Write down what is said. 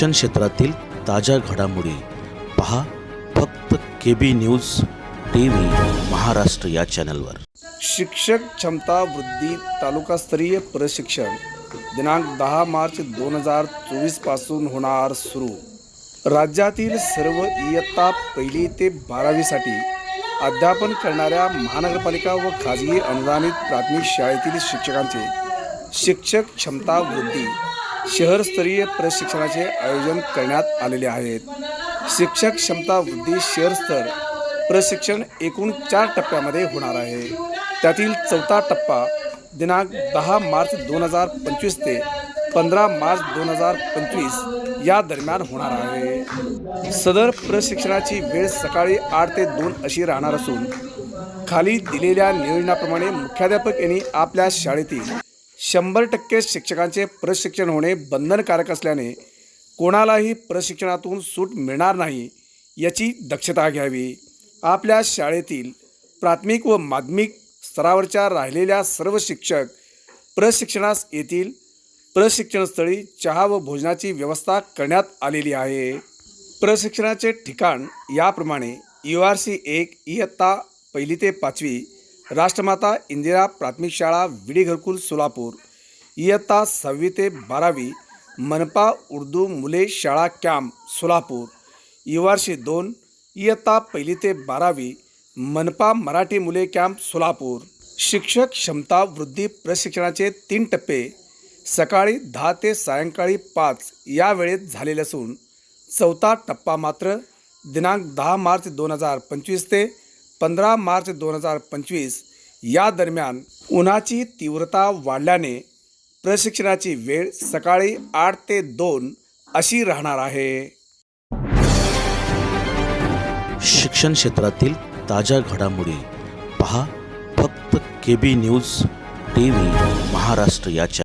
शिक्षण क्षेत्रातील ताज्या घडामोडी पहा फक्त K B news T V Maharashtra या चॅनलवर. शिक्षक क्षमता वृद्धी तालुकास्तरीय प्रशिक्षण दिनांक दहा मार्च दोन हजार चोवीसपासून होणार सुरू. राज्यातील सर्व इयत्ता पहिली ते बारावीसाठी अध्यापन करणाऱ्या महानगरपालिका व खाजगी अनुदानित प्राथमिक शाळेतील शिक्षकांचे शिक्षक क्षमता वृद्धी शहरस्तरीय प्रशिक्षणाचे आयोजन करण्यात आलेले आहेत शिक्षक क्षमता वृद्धी शहरस्तर प्रशिक्षण एकूण चार टप्प्यामध्ये होणार आहे. त्यातील चौथा टप्पा दिनांक दहा मार्च दोन हजार पंचवीस ते पंधरा मार्च दोन हजार पंचवीस या दरम्यान होणार आहे. सदर प्रशिक्षणाची वेळ सकाळी आठ ते दोन अशी राहणार असून खाली दिलेल्या नियोजनाप्रमाणे मुख्याध्यापक यांनी आपल्या शाळेतील शंभर टक्के शिक्षकांचे प्रशिक्षण होणे बंधनकारक असल्याने कोणालाही प्रशिक्षणातून सूट मिळणार नाही याची दक्षता घ्यावी. आपल्या शाळेतील प्राथमिक व माध्यमिक स्तरावरच्या राहिलेल्या सर्व शिक्षक प्रशिक्षणास येतील. प्रशिक्षणस्थळी चहा व भोजनाची व्यवस्था करण्यात आलेली आहे. प्रशिक्षणाचे ठिकाण याप्रमाणे यू आर सी एक इयत्ता पहिली ते पाचवी राष्ट्रमाता इंदिरा प्राथमिक शाळा विडी घरकुल सोलापूर इयत्ता सहावी ते बारावी मनपा उर्दू मुले शाळा कॅम्प सोलापूर इवारशे दोन इयत्ता पहिली ते बारावी मनपा मराठी मुले कॅम्प सोलापूर. शिक्षक क्षमता वृद्धी प्रशिक्षणाचे तीन टप्पे सकाळी दहा ते सायंकाळी पाच या वेळेत झालेले असून चौथा टप्पा मात्र दिनांक दहा मार्च दोन हजार पंचवीस ते पंधरा मार्च दोन हजार पंचवीस या दरम्यान उन्हाची तीव्रता वाढल्याने प्रशिक्षणाची वेळ सकाळी आठ ते दोन अशी राहणार आहे. शिक्षण क्षेत्रातील ताज्या घडामोडी पहा फक्त K B news T V Maharashtra याच्या